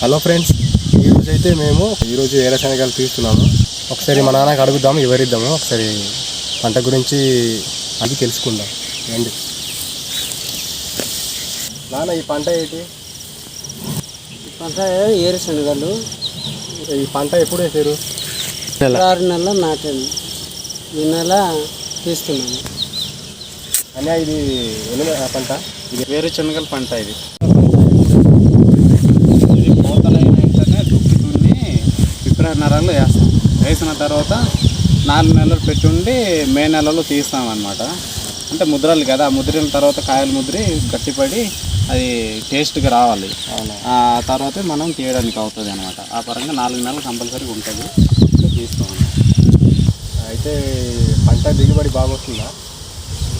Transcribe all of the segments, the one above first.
Hello friends ఈరోజు అయితే మేము ఈరోజు ఏరశనగలు తీస్తున్నాము. ఒకసారి మా నాన్నకి అడుగుదాము వివరిద్దాము. ఒకసారి పంట గురించి అది తెలుసుకుందాం. రండి. నాన్న ఈ పంట ఏంటి? పంట ఏరుశనగలు ఈ పంట ఎప్పుడు వేసారు? ఆరు నెలల నాటాను ఈ నెల తీస్తున్నాను అనే ఇది పంట? ఇది వేరుశనగల పంట ఇది. విప్ర నరాలు వేస్తాం. వేసిన తర్వాత నాలుగు నెలలు పెట్టుండి మే నెలలో తీస్తాం అనమాట అంటే ముద్రలు కదా ముద్రల తర్వాత కాయలు ముద్రి గట్టిపడి అది టేస్ట్గా రావాలి. ఆ తర్వాత మనం తీయడానికి అవుతుంది అనమాట ఆ పరంగా నాలుగు నెలలు కంపల్సరీ ఉంటుంది. తీస్తాం. అయితే పంట దిగుబడి బాగా వస్తుందా?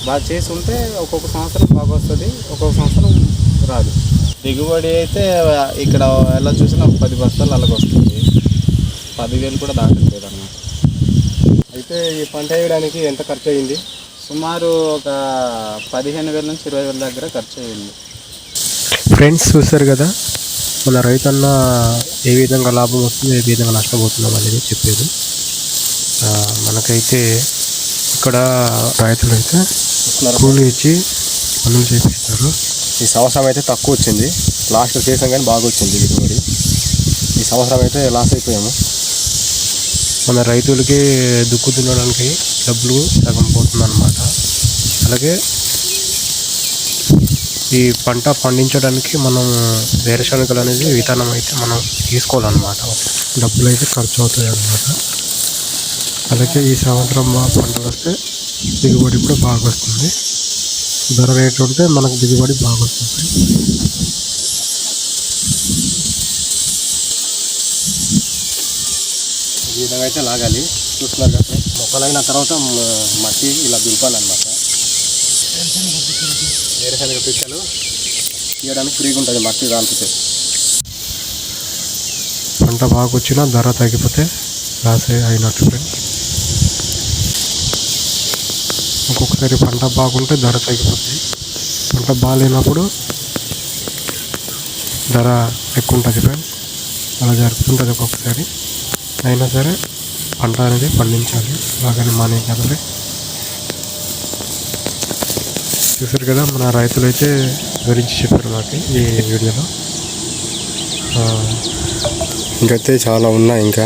బాగా చేసి ఉంటే ఒక్కొక్క సంవత్సరం బాగా వస్తుంది ఒక్కొక్క సంవత్సరం రాదు. దిగుబడి అయితే ఇక్కడ ఎలా చూసినా పది బస్తాలు అలాగ వస్తుంది పదివేలు కూడా దాటట్లేదు అన్నమాట అయితే ఈ పంట వేయడానికి ఎంత ఖర్చు అయింది సుమారు ఒక పదిహేను వేల నుంచి ఇరవై వేల దగ్గర ఖర్చు అయ్యింది ఫ్రెండ్స్ చూస్తారు కదా మన రైతన్న ఏ విధంగా లాభం వస్తుంది ఏ విధంగా నష్టపోతున్నాం అనేది చెప్పేది ఆ, మనకైతే ఇక్కడ రైతులు అయితే కూలి ఇచ్చి పనులు చేపిస్తారు. ఈ సంవత్సరం అయితే తక్కువ వచ్చింది. లాస్ట్ సీజన్ కానీ బాగా వచ్చింది దిగుబడి. ఈ సంవత్సరం అయితే లాస్ అయిపోయాము. మన రైతులకి దుక్కు దున్నడానికి డబ్బులు సగం పోతుందన్నమాట. అలాగే ఈ పంట పండించడానికి మనం వేరుశనగలు అనేది విధానం అయితే మనం తీసుకోవాలన్నమాట. డబ్బులు అయితే ఖర్చు అవుతాయి అన్నమాట అలాగే ఈ సంవత్సరం పంట వస్తే దిగుబడి కూడా బాగా వస్తుంది. ధర రేటు ఉంటే మనకు దిగుబడి బాగా వస్తుంది. విధంగా అయితే లాగాలి. చూస్తున్నారు కదా మొక్కలైన తర్వాత మట్టి ఇలా దులపాలన్నమాట. వేరుశనగ పిక్కలు తీయడానికి ఫ్రీగా ఉంటుంది మట్టి రాలిపితే. పంట బాగా వచ్చినా ధర తగ్గిపోతే లాసే అయినట్టు ఫ్రెండ్స్. ఒక్కొక్కసారి పంట బాగుంటే ధర తగ్గిపోతుంది పంట బాగాలేనప్పుడు ధర ఎక్కువ ఉంటుంది ఫ్రెండ్స్. అలా జరుగుతుంటుంది ఒక్కొక్కసారి. అయినా సరే పంట అనేది పండించాలి. బాగానే మానేయాలి చూసారు కదా మన రైతులు అయితే వివరించి చెప్పారు నాకు ఈ వీడియోలో. ఇంకైతే చాలా ఉన్నాయి ఇంకా.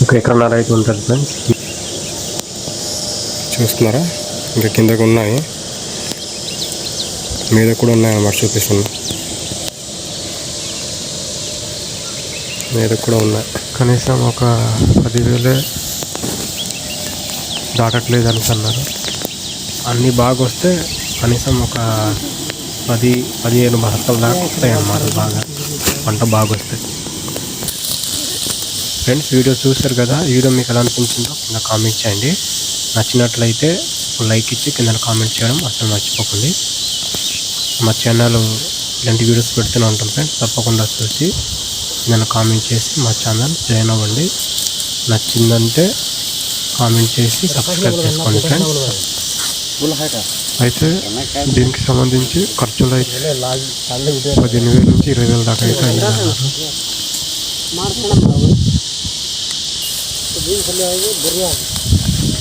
ఇంకా ఎక్కడన్నా రైతు ఉంటారు ఫ్రెండ్స్. చూస్తున్నారా? ఇంకా కిందకు ఉన్నాయి. మీద కూడా ఉన్నాయి అన్నమాట మీద కూడా ఉన్నాయి కనీసం ఒక పదివేలే దాటట్లేదు అని అన్నారు. అన్నీ బాగా వస్తే కనీసం ఒక పది పదిహేను బస్తాలు దాకా వస్తాయి అన్నమాట బాగా. పంట బాగా వస్తాయి ఫ్రెండ్స్ వీడియో చూస్తారు కదా? వీడియో మీకు ఎలా అనిపించిందో కింద కామెంట్ చేయండి. నచ్చినట్లయితే లైక్ ఇచ్చి కింద కామెంట్ చేయడం అసలు మర్చిపోకండి. మా ఛానల్ ఇలాంటి వీడియోస్ పెడుతూనే ఉంటాం ఫ్రెండ్స్. తప్పకుండా చూసి కింద కామెంట్ చేసి మా ఛానల్ జాయిన్ అవ్వండి. నచ్చిందంటే కామెంట్ చేసి సబ్స్క్రైబ్ చేసుకోండి ఫ్రెండ్స్ అయితే దీనికి సంబంధించి ఖర్చులు అయితే పదిహేను వేల నుంచి ఇరవై వేల దాకా అయితే అయ్యిందన్నారు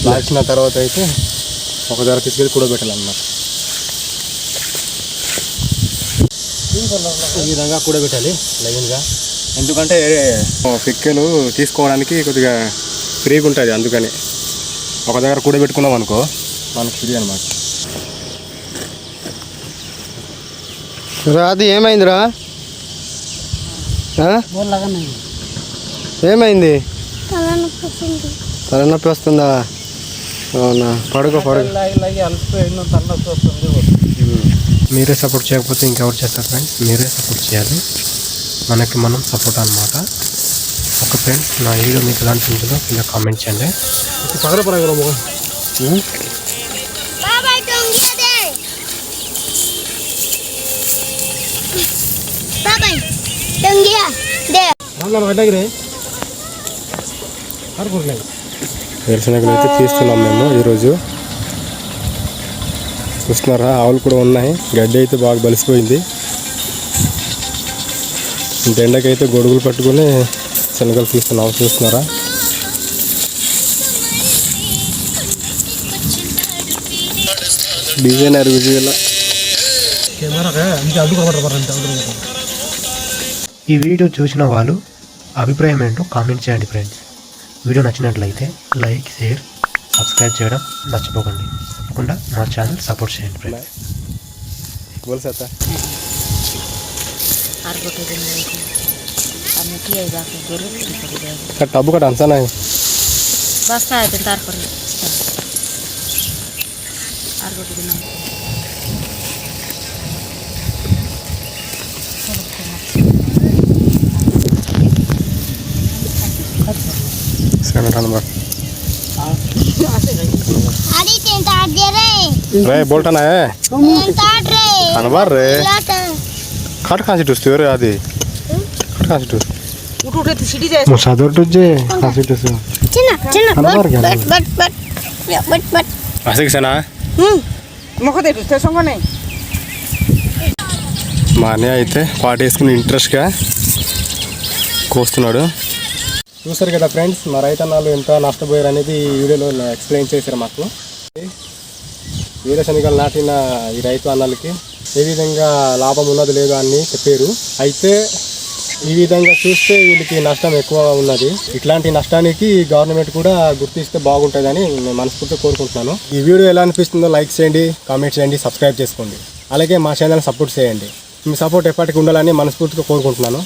లాచిన తర్వాత అయితే ఒక ధర తీసుకెళ్ళి కూడబెట్టాలన్నమాట ఈ విధంగా కూడబెట్టాలి లైన్గా. ఎందుకంటే పిక్కలు తీసుకోవడానికి కొద్దిగా ఫ్రీగా ఉంటుంది అందుకని. ఒక దగ్గర కూడబెట్టుకున్నాం అనుకో మనకు ఫ్రీ అనమాట రాది ఏమైందిరా? ఏమైంది? తలనొప్పి వస్తుందా అవునా? పడుకో పడుకో. మీరే సపోర్ట్ చేయకపోతే ఇంకెవరు చేస్తారు ఫ్రెండ్స్? మీరే సపోర్ట్ చేయాలి. మనకి మనం సపోర్ట్ అనమాట ఒక ఫ్రెండ్స్ నా వీడియో మీకు ఎలా అనిపించిందో కింద కామెంట్ చేయండి. వేరుశనగలు అయితే తీస్తున్నాం మేము ఈరోజు. చూస్తున్నారా? ఆవులు కూడా ఉన్నాయి. గడ్డి అయితే బాగా బలిసిపోయింది. ఇంత ఎండకైతే గొడుగులు పట్టుకొని శనగలు తీస్తున్నాం చూస్తున్నారా? డిజైనర్ విజయల. ఈ వీడియో చూసిన వాళ్ళు అభిప్రాయం ఏంటో కామెంట్ చేయండి ఫ్రెండ్స్. వీడియో నచ్చినట్లయితే లైక్ షేర్ సబ్స్క్రైబ్ చేయడం మర్చిపోకండి. తప్పకుండా మా ఛానల్ సపోర్ట్ చేయండి ఫ్రెండ్స్. আর গোটে দিন রয়েছে আমি কি আইবাকে গেলে কি করে দেয় তার টাবু কাট আনসা নাই বাসা আইতে তারপরে আর গোটে দিন সেখানে ঠান্ডা अरे टेंट आट दे रे रे बोलटा ना है टेंट आट रे अनवर रे কাঠ మా అన్నయ్య అయితే పాటేసుకుని ఇంట్రెస్ట్గా కోస్తున్నాడు చూసారు కదా ఫ్రెండ్స్ మా రైతన్నాలు ఎంత నష్టపోయారు అనేది వీడియోలో ఎక్స్ప్లెయిన్ చేశారు మాకు. వీర శనిగలు నాటిన ఈ రైతు అన్నాలకి ఏ విధంగా లాభం ఉన్నది లేదు అని చెప్పారు. అయితే ఈ విధంగా చూస్తే వీళ్ళకి నష్టం ఎక్కువ ఉన్నది. ఇట్లాంటి నష్టానికి గవర్నమెంట్ కూడా గుర్తిస్తే బాగుంటుందని నేను మనస్ఫూర్తిగా కోరుకుంటున్నాను. ఈ వీడియో ఎలా అనిపిస్తుందో లైక్ చేయండి కామెంట్ చేయండి సబ్స్క్రైబ్ చేసుకోండి. అలాగే మా ఛానల్ సపోర్ట్ చేయండి. మీ సపోర్ట్ ఎప్పటికీ ఉండాలని మనస్ఫూర్తిగా కోరుకుంటున్నాను.